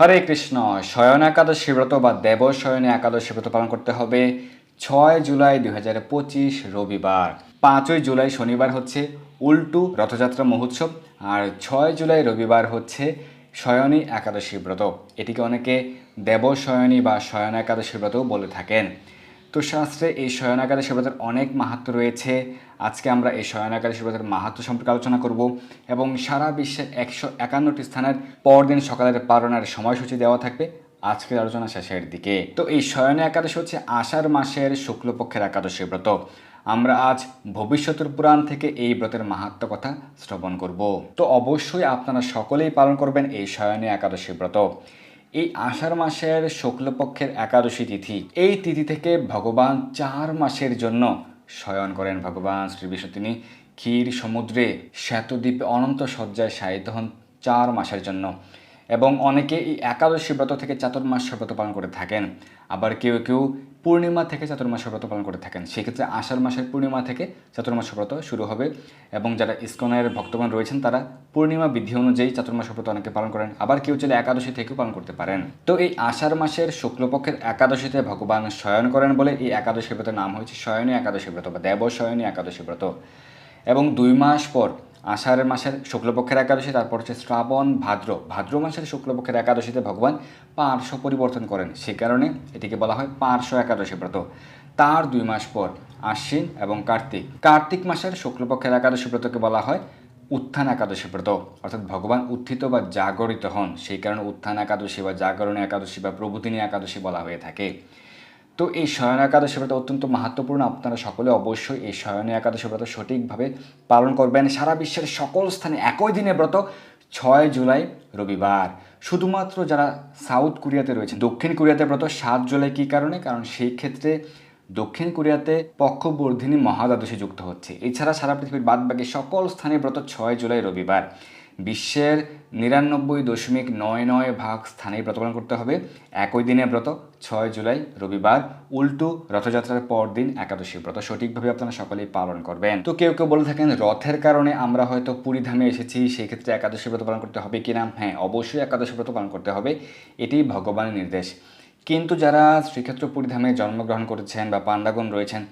হরে কৃষ্ণ, শয়ন একাদশী ব্রত বা দেব শয়নে একাদশী ব্রত পালন করতে হবে ছয় জুলাই দুই হাজার পঁচিশ রবিবার। পাঁচই জুলাই শনিবার হচ্ছে উল্টু রথযাত্রা মহোৎসব আর ছয় জুলাই রবিবার হচ্ছে শয়নী একাদশী ব্রত। এটিকে অনেকে দেব শয়নী বা শয়ন একাদশী ব্রতও বলে থাকেন। তো শাস্ত্রে এই শয়ন একাদশী ব্রতের অনেক মাহাত্ম রয়েছে। আজকে আমরা এই শয়ন একাদশী ব্রতের মাহাত্ম সম্পর্কে আলোচনা করব এবং সারা বিশ্বের একশো একান্নটি স্থানের পরদিন সকালের পালনের সময়সূচি দেওয়া থাকবে আজকের আলোচনা শেষের দিকে। তো এই শয়ন একাদশী হচ্ছে আষাঢ় মাসের শুক্লপক্ষের একাদশী ব্রত। আমরা আজ ভবিষ্যতের পুরাণ থেকে এই ব্রতের মাহাত্ম কথা শ্রবণ করব। তো অবশ্যই আপনারা সকলেই পালন করবেন এই শয়নে একাদশী ব্রত। এই আষাঢ় মাসের শুক্লপক্ষের একাদশী তিথি। এই তিথি থেকে ভগবান চার মাসের জন্য শয়ন করেন ভগবান শ্রী বিষ্ণু। তিনি ক্ষীর, সমুদ্রে শ্বেতদ্বীপে অনন্ত শয্যায় শায়িত হন চার মাসের জন্য। এবং অনেকে এই একাদশী ব্রত থেকে চাতুর্মাস ব্রত পালন করে থাকেন। আবার কেউ কেউ পূর্ণিমা থেকে চাতুর্মাস ব্রত পালন করে থাকেন। সেক্ষেত্রে আষাঢ় মাসের পূর্ণিমা থেকে চাতুর্মাস ব্রত শুরু হবে এবং যারা ইস্কনের ভক্তগণ রয়েছেন, তারা পূর্ণিমা বিধি অনুযায়ী চাতুর্মাস ব্রত অনেকে পালন করেন। আবার কেউ চাইলে একাদশী থেকেও পালন করতে পারেন। তো এই আষাঢ় মাসের শুক্লপক্ষের একাদশীতে ভগবান শয়ন করেন বলে এই একাদশী ব্রতের নাম হয়েছে শয়নী একাদশী ব্রত বা দেব শয়নী একাদশী ব্রত। এবং দুই মাস পর আষাঢ় মাসের শুক্লপক্ষের একাদশী, তারপর হচ্ছে শ্রাবণ, ভাদ্র। ভাদ্র মাসের শুক্লপক্ষের একাদশীতে ভগবান পার্শ্ব পরিবর্তন করেন। সে কারণে এটিকে বলা হয় পার্শ্ব একাদশী ব্রত। তার দুই মাস পর আশ্বিন এবং কার্তিক। কার্তিক মাসের শুক্লপক্ষের একাদশী ব্রতকে বলা হয় উত্থান একাদশী ব্রত। অর্থাৎ ভগবান উত্থিত বা জাগরিত হন। সেই কারণে উত্থান একাদশী বা জাগরণী একাদশী বা প্রভুতিনী একাদশী বলা হয়ে থাকে। তো এই শয়ন একাদশী ব্রত অত্যন্ত মাহাত্মপূর্ণ। আপনারা সকলে অবশ্যই এই শয়ন একাদশী ব্রত সঠিকভাবে পালন করবেন। সারা বিশ্বের সকল স্থানে একই দিনে ব্রত, ছয় জুলাই রবিবার। শুধুমাত্র যারা সাউথ কোরিয়াতে রয়েছে দক্ষিণ কোরিয়াতে ব্রত, সাত জুলাই কী কারণে? কারণ সেই ক্ষেত্রে দক্ষিণ কোরিয়াতে পক্ষবর্ধিনী মহাদ্বাদশী যুক্ত হচ্ছে। এছাড়া সারা পৃথিবীর বাদবাকি সকল স্থানে ব্রত, ছয় জুলাই রবিবার। বিশ্বের নিরানব্বই দশমিক নয় নয় ভাগ স্থানেই ব্রত পালন করতে হবে। একই দিনে ব্রত, ছয় জুলাই, রবিবার, উল্টো রথযাত্রার পর দিন একাদশী ব্রত সঠিকভাবে আপনারা সকলেই পালন করবেন। তো কেউ কেউ বলে থাকেন, রথের কারণে আমরা হয়তো পুরী ধামে এসেছি সেই ক্ষেত্রে একাদশী ব্রত পালন করতে হবে কিনা? হ্যাঁ অবশ্যই একাদশী ব্রত পালন করতে হবে, এটি ভগবানের নির্দেশ। কিন্তু যারা শ্রীক্ষেত্র পুরীধামে জন্মগ্রহণ করেছেন বা পান্ডাগণ রয়েছেন,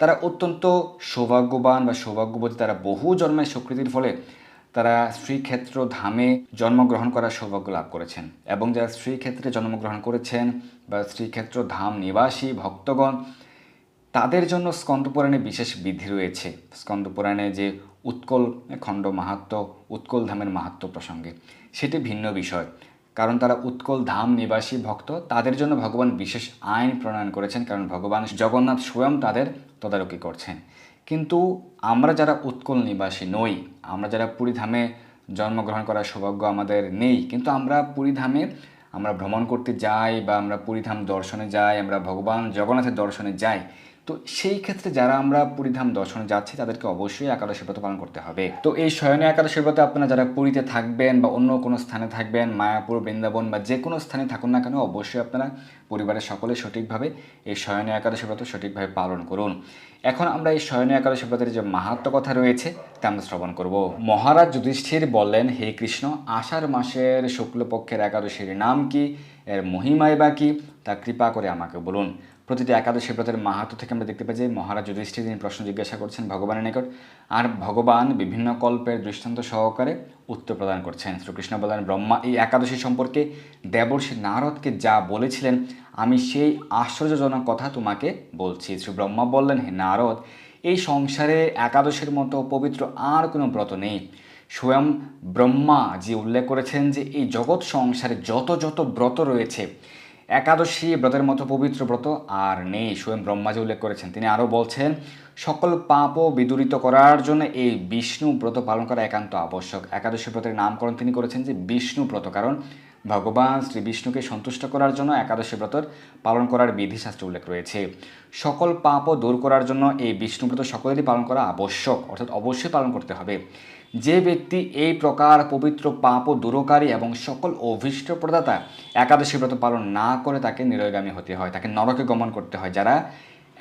তারা অত্যন্ত সৌভাগ্যবান বা সৌভাগ্যবতী, তারা বহু জন্মের স্বীকৃতির ফলে তারা শ্রীক্ষেত্র ধামে জন্মগ্রহণ করার সৌভাগ্য লাভ করেছেন এবং যারা শ্রীক্ষেত্রে জন্মগ্রহণ করেছেন বা শ্রীক্ষেত্র ধাম নিবাসী, ভক্তগণ, তাদের জন্য স্কন্দপুরাণে বিশেষ বিধি রয়েছে। স্কন্দপুরাণে যে উৎকল খণ্ড মাহাত্ম, উৎকল ধামের মাহাত্ম প্রসঙ্গে সেটি ভিন্ন বিষয়। কারণ তারা উৎকল ধাম নিবাসী, ভক্ত, তাদের জন্য ভগবান বিশেষ আইন প্রণয়ন করেছেন। কারণ ভগবান জগন্নাথ স্বয়ং তাদের তদারকি করছেন। কিন্তু আমরা যারা উৎকল নিবাসী নই, আমরা যারা পুরী ধামে জন্মগ্রহণ করার সৌভাগ্য আমাদের নেই, কিন্তু আমরা পুরী ধামে আমরা ভ্রমণ করতে যাই বা আমরা পুরীধাম দর্শনে যাই, আমরা ভগবান জগন্নাথের দর্শনে যাই তো সেই ক্ষেত্রে যারা আমরা পুরীধাম দর্শনে যাচ্ছি, তাদেরকে অবশ্যই একাদশী ব্রত পালন করতে হবে। তো এই শয়নে একাদশী ব্রতে আপনারা যারা পুরীতে থাকবেন বা অন্য কোনো স্থানে থাকবেন, মায়াপুর, বৃন্দাবন বা যে কোনো স্থানে থাকুন না কেন, অবশ্যই আপনারা পরিবারের সকলে সঠিকভাবে এই শয়নে একাদশী ব্রত সঠিকভাবে পালন করুন। এখন আমরা এই শয়নে একাদশী ব্রতের যে মাহাত্ম কথা রয়েছে, তা আমরা শ্রবণ করব। মহারাজ যুধিষ্ঠির বললেন, হে কৃষ্ণ, আষাঢ় মাসের শুক্লপক্ষের একাদশীর নাম কি? এর মহিমায় বা কি? তা কৃপা করে আমাকে বলুন। প্রতিটি একাদশী ব্রতের মাহাত্ম থেকে আমরা দেখতে পাই যে মহারাজ যুধিষ্ঠির তিনি প্রশ্ন জিজ্ঞাসা করছেন ভগবানের নিকট, আর ভগবান বিভিন্ন কল্পের দৃষ্টান্ত সহকারে উত্তর প্রদান করছেন। শ্রীকৃষ্ণ বলেন, ব্রহ্মা, এই একাদশী সম্পর্কে দেবর্ষী নারদকে যা বলেছিলেন, আমি সেই আশ্চর্যজনক কথা তোমাকে বলছি। শ্রী ব্রহ্মা বললেন, হে নারদ, এই সংসারে একাদশীর মতো পবিত্র আর কোনো ব্রত নেই। স্বয়ং ব্রহ্মা যে উল্লেখ করেছেন যে এই জগৎ সংসারে যত যত ব্রত রয়েছে একাদশী ব্রতের মতো পবিত্র ব্রত আর নেই, স্বয়ং ব্রহ্মাজি উল্লেখ করেছেন। তিনি আরও বলছেন, সকল পাপও বিদূরিত করার জন্য এই বিষ্ণু ব্রত পালন করা একান্ত আবশ্যক। একাদশী ব্রতের নামকরণ তিনি করেছেন যে বিষ্ণু ব্রত, কারণ ভগবান শ্রী বিষ্ণুকে সন্তুষ্ট করার জন্য একাদশী ব্রতর পালন করার বিধিশাস্ত্র উল্লেখ রয়েছে। সকল পাপও দূর করার জন্য এই বিষ্ণুব্রত সকলেরই পালন করা আবশ্যক, অর্থাৎ অবশ্যই পালন করতে হবে। যে ব্যক্তি এই প্রকার পবিত্র পাপ ও দূরকারী এবং সকল অভীষ্ট প্রদাতা একাদশী ব্রত পালন না করে তাকে নিরয়গামী হতে হয়, তাকে নরকে গমন করতে হয়। যারা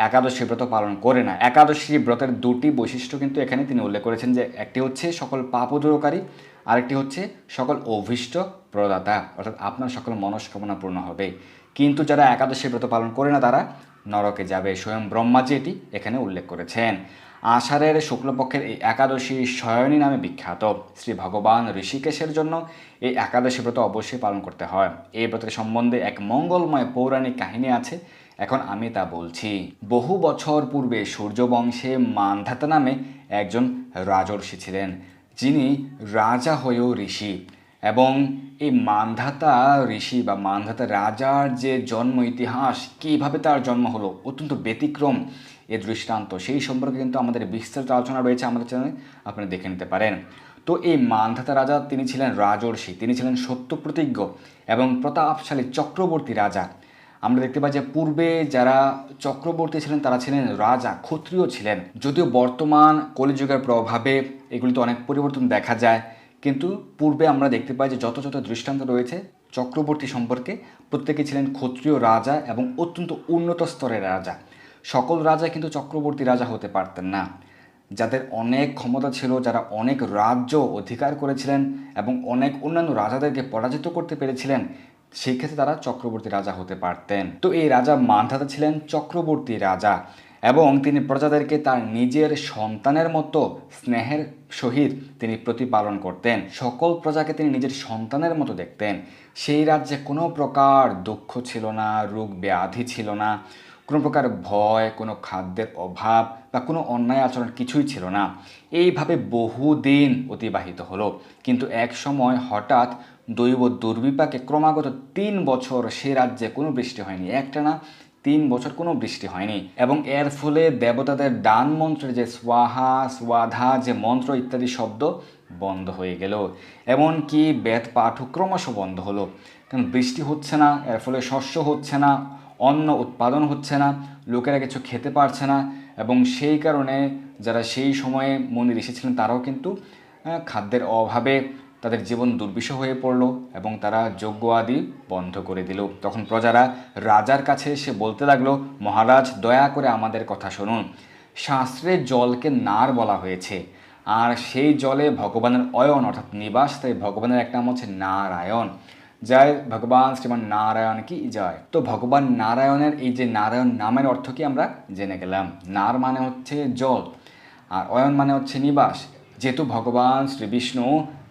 একাদশী ব্রত পালন করে না, একাদশী ব্রতের দুটি বৈশিষ্ট্য কিন্তু এখানে তিনি উল্লেখ করেছেন যে একটি হচ্ছে সকল পাপদূরকারী আরেকটি হচ্ছে সকল অভীষ্ট প্রদাতা, অর্থাৎ আপনার সকল মনস্কামনা পূর্ণ হবে। কিন্তু যারা একাদশী ব্রত পালন করে না, তারা নরকে যাবে। স্বয়ং ব্রহ্মাজি এটি এখানে উল্লেখ করেছেন। আষাঢ়ের শুক্লপক্ষের এই একাদশী শয়নী নামে বিখ্যাত। শ্রী ভগবান ঋষিকেশের জন্য এই একাদশী ব্রত অবশ্যই পালন করতে হয়। এই ব্রতের সম্বন্ধে এক মঙ্গলময় পৌরাণিক কাহিনী আছে। এখন আমি তা বলছি। বহু বছর পূর্বে সূর্যবংশে মান্ধাতা নামে একজন রাজর্ষি ছিলেন। যিনি রাজা হয়েও ঋষি এবং এই মান্ধাতা ঋষি বা মান্ধাতা রাজার যে জন্ম ইতিহাস, কীভাবে তার জন্ম হলো, অত্যন্ত ব্যতিক্রম এ দৃষ্টান্ত। সেই সম্পর্কে কিন্তু আমাদের বিস্তারিত আলোচনা রয়েছে আমাদের চ্যানেলে আপনি দেখে নিতে পারেন। তো এই মান্ধাতা রাজা, তিনি ছিলেন রাজর্ষি, তিনি ছিলেন সত্যপ্রতিজ্ঞ এবং প্রতাপশালী চক্রবর্তী রাজা। আমরা দেখতে পাই যে পূর্বে যারা চক্রবর্তী ছিলেন, তারা ছিলেন রাজা, ক্ষত্রিয় ছিলেন। যদিও বর্তমান কলিযুগের প্রভাবে এগুলিতে অনেক পরিবর্তন দেখা যায়, কিন্তু পূর্বে আমরা দেখতে পাই যে যত যত দৃষ্টান্ত রয়েছে চক্রবর্তী সম্পর্কে, প্রত্যেকে ছিলেন ক্ষত্রিয় রাজা এবং অত্যন্ত উন্নত স্তরের রাজা। সকল রাজা কিন্তু চক্রবর্তী রাজা হতে পারতেন না। যাদের অনেক ক্ষমতা ছিল, যারা অনেক রাজ্য অধিকার করেছিলেন এবং অনেক অন্যান্য রাজাদেরকে পরাজিত করতে পেরেছিলেন সেই ক্ষেত্রে তারা চক্রবর্তী রাজা হতে পারতেন। তো এই রাজা মান্ধাতা ছিলেন চক্রবর্তী রাজা এবং তিনি প্রজাদেরকে তার নিজের সন্তানের মতো স্নেহের সহিত তিনি প্রতিপালন করতেন। সকল প্রজাকে তিনি নিজের সন্তানের মতো দেখতেন। সেই রাজ্যে কোনো প্রকার দুঃখ ছিল না, রোগ ব্যাধি ছিল না, কোনো প্রকার ভয়, কোনো খাদ্যের অভাব বা কোনো অন্যায় আচরণ কিছুই ছিল না। এইভাবে বহুদিন অতিবাহিত হলো। কিন্তু এক সময় হঠাৎ দৈব দুর্বিপাকে ক্রমাগত তিন বছর সে রাজ্যে কোনো বৃষ্টি হয়নি। একটা না, তিন বছর কোনো বৃষ্টি হয়নি। এবং এর ফলে দেবতাদের ডান মন্ত্রের যে স্বাহা, স্বাধা, যে মন্ত্র ইত্যাদি শব্দ বন্ধ হয়ে গেল। এমনকি বেদ পাঠও ক্রমশ বন্ধ হলো। কারণ বৃষ্টি হচ্ছে না, এর ফলে শস্য হচ্ছে না, অন্ন উৎপাদন হচ্ছে না, লোকেরা কিছু খেতে পারছে না এবং সেই কারণে যারা সেই সময়ে মনে ঋষি তারাও কিন্তু খাদ্যের অভাবে তাদের জীবন দুর্বিষহ হয়ে পড়ল এবং তারা যজ্ঞ আদি বন্ধ করে দিল। তখন প্রজারা রাজার কাছে এসে বলতে লাগল, মহারাজ, দয়া করে আমাদের কথা শুনুন। শাস্ত্রে জলকে নার বলা হয়েছে। আর সেই জলে ভগবানের অয়ন, অর্থাৎ নিবাস তাই ভগবানের এক নাম হচ্ছে নারায়ণ। জয় ভগবান শ্রীমান নারায়ণ কি জয়? তো ভগবান নারায়ণের এই যে নারায়ণ নামের অর্থ কি আমরা জেনে গেলাম। নার মানে হচ্ছে জল, আর অয়ন মানে হচ্ছে নিবাস। যেহেতু ভগবান শ্রী বিষ্ণু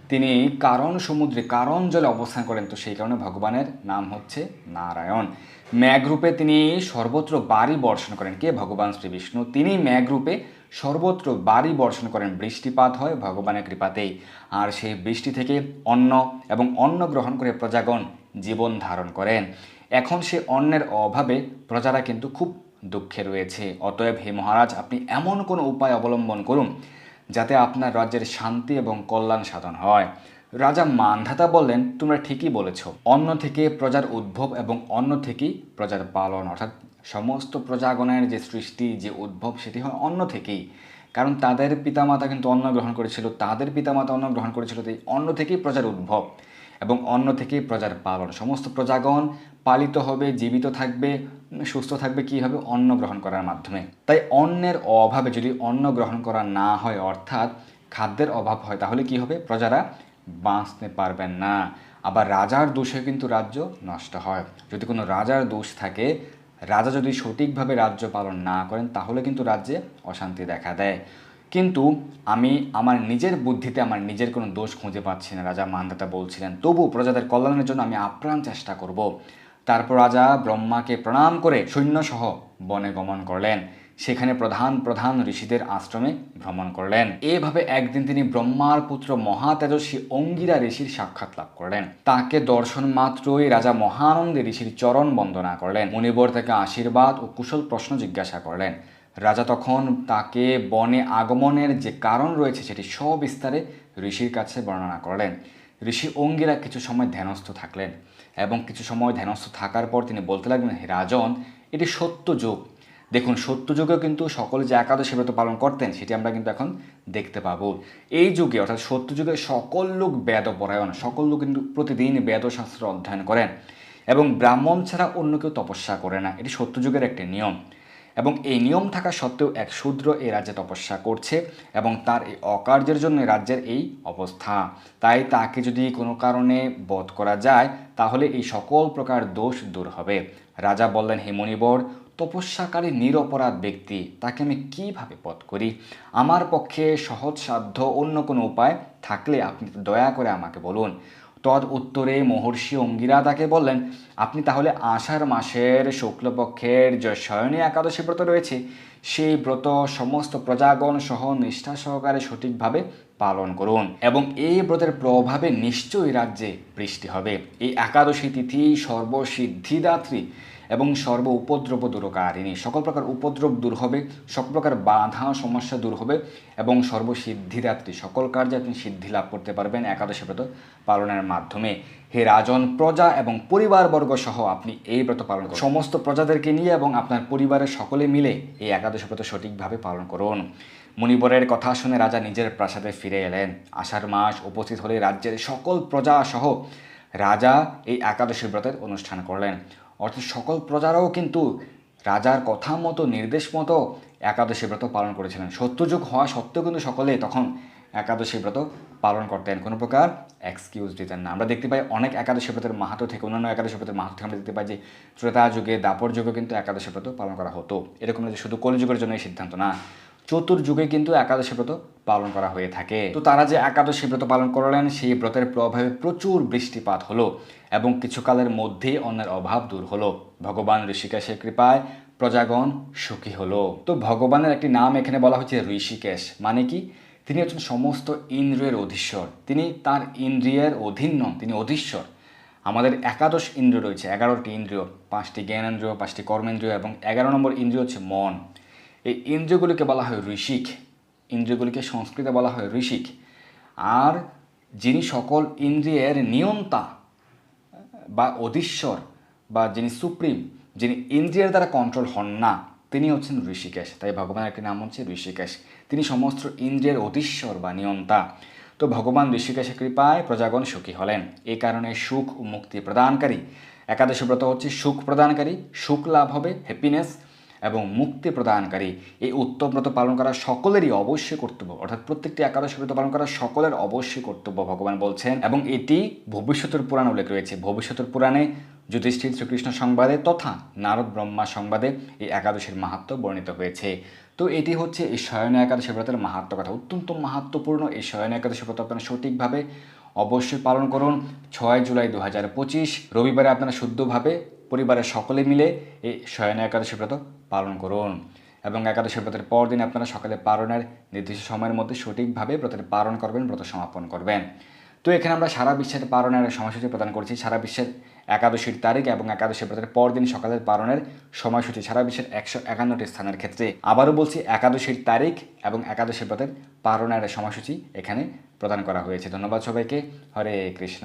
তিনি কারণ সমুদ্রে কারণ জলে অবস্থান করেন, তো সেই কারণে ভগবানের নাম হচ্ছে নারায়ণ। ম্যাঘরূপে তিনি সর্বত্র বাড়ি বর্ষণ করেন। কে? ভগবান শ্রী বিষ্ণু। তিনি ম্যাঘরূপে সর্বত্র বাড়ি বর্ষণ করেন। বৃষ্টিপাত হয় ভগবানের কৃপাতেই। আর সেই বৃষ্টি থেকে অন্ন এবং অন্ন গ্রহণ করে প্রজাগণ জীবন ধারণ করেন। এখন সে অন্নের অভাবে প্রজারা কিন্তু খুব দুঃখে রয়েছে। অতএব হে মহারাজ, আপনি এমন কোনো উপায় অবলম্বন করুন যাতে আপনার রাজ্যের শান্তি এবং কল্যাণ সাধন হয়। রাজা মান্ধাতা বললেন, তোমরা ঠিকই বলেছ। অন্য থেকে প্রজার উদ্ভব এবং অন্য থেকেই প্রজার পালন। অর্থাৎ সমস্ত প্রজাগণের যে সৃষ্টি, যে উদ্ভব, সেটি হয় অন্য থেকেই। কারণ তাদের পিতামাতা কিন্তু অন্ন গ্রহণ করেছিল, তাদের পিতামাতা অন্ন গ্রহণ করেছিল, তাই অন্য থেকেই প্রজার উদ্ভব এবং অন্য থেকেই প্রজার পালন। সমস্ত প্রজাগণ পালিত হবে, জীবিত থাকবে, সুস্থ থাকবে, কী হবে? অন্ন গ্রহণ করার মাধ্যমে। তাই অন্নের অভাবে যদি অন্ন গ্রহণ করা না হয়, অর্থাৎ খাদ্যের অভাব হয়, তাহলে কি হবে? প্রজারা বাঁচতে পারবেন না। আবার রাজার দোষে কিন্তু রাজ্য নষ্ট হয়। যদি কোনো রাজার দোষ থাকে, রাজা যদি সঠিকভাবে রাজ্য পালন না করেন, তাহলে কিন্তু রাজ্যে অশান্তি দেখা দেয়। কিন্তু আমি আমার নিজের বুদ্ধিতে আমার নিজের কোনো দোষ খুঁজে পাচ্ছি না। রাজা মান্দাতা বলছিলেন, তবু প্রজাদের কল্যাণের জন্য আমি আপ্রাণ চেষ্টা করব। তারপর রাজা ব্রহ্মাকে প্রণাম করে সৈন্যসহ বনে গমন করলেন। সেখানে প্রধান প্রধান ঋষিদের আশ্রমে ভ্রমণ করলেন। এভাবে একদিন তিনি ব্রহ্মার পুত্র মহাতেজস্বী অঙ্গিরা ঋষির সাক্ষাৎ লাভ করলেন। তাকে দর্শন মাত্রই রাজা মহানন্দে ঋষির চরণ বন্দনা করলেন। মুনিবর থেকে আশীর্বাদ ও কুশল প্রশ্ন জিজ্ঞাসা করলেন। রাজা তখন তাকে বনে আগমনের যে কারণ রয়েছে সেটি সবিস্তারে ঋষির কাছে বর্ণনা করলেন। ঋষি অঙ্গিরা কিছু সময় ধ্যানস্থ থাকলেন। এবং কিছু সময় ধ্যানস্থ থাকার পর তিনি বলতে লাগলেন, হে রাজন, এটি সত্য যুগ। দেখুন, সত্য যুগেও কিন্তু সকলে যে একাদশী ব্রত পালন করতেন, সেটি আমরা কিন্তু এখন দেখতে পাবো। এই যুগে, অর্থাৎ সত্য যুগে, সকল লোক বেদ পরায়ণ, সকল লোক কিন্তু প্রতিদিন বেদশাস্ত্র অধ্যয়ন করেন এবং ব্রাহ্মণ ছাড়া অন্য কেউ তপস্যা করে না। এটি সত্য যুগের একটি নিয়ম। এই নিয়ম থাকা সত্ত্বেও এক শূদ্র এই রাজ্যে তপস্যা করছে এবং তার এই অকার্যের জন্য রাজ্যের এই অবস্থা। তাই তাকে যদি কোনো কারণে বধ করা যায়, তাহলে এই সকল প্রকার দোষ দূর হবে। রাজা বললেন, হে মণিবর, তপস্যাকারী নিরপরাধ ব্যক্তি, তাকে আমি কীভাবে পথ করি? আমার পক্ষে সহজ সাধ্য অন্য কোনো উপায় থাকলে আপনি দয়া করে আমাকে বলুন। তদ উত্তরে মহর্ষি অঙ্গিরা তাকে বললেন, আপনি তাহলে আষাঢ় মাসের শুক্লপক্ষের যে শয়নী একাদশী ব্রত রয়েছে। সেই ব্রত সমস্ত প্রজাগণ সহ নিষ্ঠা সহকারে সঠিকভাবে পালন করুন এবং এই ব্রতের প্রভাবে নিশ্চয়ই রাজ্যে বৃষ্টি হবে। এই একাদশী তিথি সর্বসিদ্ধিদাত্রী। এবং সর্ব উপদ্রব দূরকারিণী সকল প্রকার উপদ্রব দূর হবে, সকল প্রকার বাধা, সমস্যা দূর হবে এবং সর্বসিদ্ধিদাত্রী সকল কার্যে আপনি সিদ্ধি লাভ করতে পারবেন একাদশী ব্রত পালনের মাধ্যমে। হে রাজন, প্রজা এবং পরিবারবর্গ সহ আপনি এই ব্রত পালন করুন। সমস্ত প্রজাদেরকে নিয়ে এবং আপনার পরিবারের সকলে মিলে এই একাদশী ব্রত সঠিকভাবে পালন করুন। মণিবরের কথা শুনে রাজা নিজের প্রাসাদে ফিরে এলেন। আষাঢ় মাস উপস্থিত হলে রাজ্যের সকল প্রজা সহ রাজা এই একাদশী ব্রতের অনুষ্ঠান করলেন। অর্থাৎ সকল প্রজারাও কিন্তু রাজার কথা মতো, নির্দেশ মতো একাদশী ব্রত পালন করেছিলেন। সত্যযুগ হওয়া সত্ত্বেও কিন্তু সকলে তখন একাদশী ব্রত পালন করতেন। কোনো প্রকার এক্সকিউজ দিতেন না। আমরা দেখতে পাই অনেক একাদশী ব্রতের মাহাতো থেকে অন্যান্য একাদশী ব্রতের মাহাতো থেকে আমরা দেখতে পাই যে, ত্রেতা যুগে, দাপর যুগে কিন্তু একাদশী ব্রত পালন করা হতো। এরকম যে শুধু কলিযুগের জন্য এই সিদ্ধান্ত না। চতুর্যুগে কিন্তু একাদশী ব্রত পালন করা হয়ে থাকে। তো তারা যে একাদশী ব্রত পালন করলেন, সেই ব্রতের প্রভাবে প্রচুর বৃষ্টিপাত হলো এবং কিছুকালের মধ্যেই অন্যের অভাব দূর হলো। ভগবান ঋষিকেশের কৃপায় প্রজাগণ সুখী হলো। তো ভগবানের একটি নাম এখানে বলা হচ্ছে ঋষিকেশ মানে কি? তিনি হচ্ছেন সমস্ত ইন্দ্রিয়ের অধীশ্বর। তিনি তার ইন্দ্রিয়ের অধীন নন, তিনি অধীশ্বর। আমাদের একাদশ ইন্দ্রিয় রয়েছে, এগারোটি ইন্দ্রিয়, পাঁচটি জ্ঞানেন্দ্রিয়, পাঁচটি কর্মেন্দ্রিয় এবং এগারো নম্বর ইন্দ্রিয় হচ্ছে মন। এই ইন্দ্রিয়গুলিকে বলা হয় ঋষিক, ইন্দ্রিয়গুলিকে সংস্কৃতে বলা হয় ঋষিক। আর যিনি সকল ইন্দ্রিয়ের নিয়ন্তা বা অধীশ্বর বা যিনি সুপ্রিম, যিনি ইন্দ্রিয়ের দ্বারা কন্ট্রোল হন না, তিনি হচ্ছেন ঋষিকেশ। তাই ভগবানের একটি নাম হচ্ছে ঋষিকেশ? তিনি সমস্ত ইন্দ্রিয়ের অধীশ্বর বা নিয়ন্তা। তো ভগবান ঋষিকেশের কৃপায় প্রজাগণ সুখী হলেন। এই কারণে সুখ ও মুক্তি প্রদানকারী। একাদশী ব্রত হচ্ছে সুখ প্রদানকারী। সুখ লাভ হবে হ্যাপিনেস এবং মুক্তি প্রদানকারী। এই উত্তম ব্রত পালন করা সকলেরই অবশ্যই কর্তব্য। অর্থাৎ প্রত্যেকটি একাদশী ব্রত পালন করা সকলের অবশ্যই কর্তব্য, ভগবান বলছেন। এবং এটি ভবিষ্যতের পুরাণ উল্লেখ রয়েছে। ভবিষ্যতের পুরাণে যুধিষ্ঠির শ্রীকৃষ্ণ সংবাদে তথা নারদ ব্রহ্মা সংবাদে এই একাদশীর মাহাত্ম বর্ণিত হয়েছে। তো এটি হচ্ছে এই শয়ন একাদশী ব্রতের মাহাত্ম কথা। অত্যন্ত মাহাত্মপূর্ণ এই শয়ন একাদশী ব্রত আপনারা সঠিকভাবে অবশ্যই পালন করুন। ছয় জুলাই দু হাজার পঁচিশ, রবিবারে আপনারা শুদ্ধভাবে পরিবারের সকলে মিলে এই শয়ন একাদশী ব্রত পালন করুন। এবং একাদশী ব্রতের পরদিন আপনারা সকালে পালনের নির্দিষ্ট সময়ের মধ্যে সঠিকভাবে ব্রতের পালন করবেন, ব্রত সমাপন করবেন। তো এখানে আমরা সারা বিশ্বের পালনের সময়সূচি প্রদান করছি। সারা বিশ্বের একাদশীর তারিখ এবং একাদশী ব্রতের পরদিন সকালের পালনের সময়সূচি সারা বিশ্বের একশো একান্নটি স্থানের ক্ষেত্রে। আবারও বলছি, একাদশীর তারিখ এবং একাদশী ব্রতের পালনের সময়সূচি এখানে প্রদান করা হয়েছে। ধন্যবাদ সবাইকে। হরে কৃষ্ণ।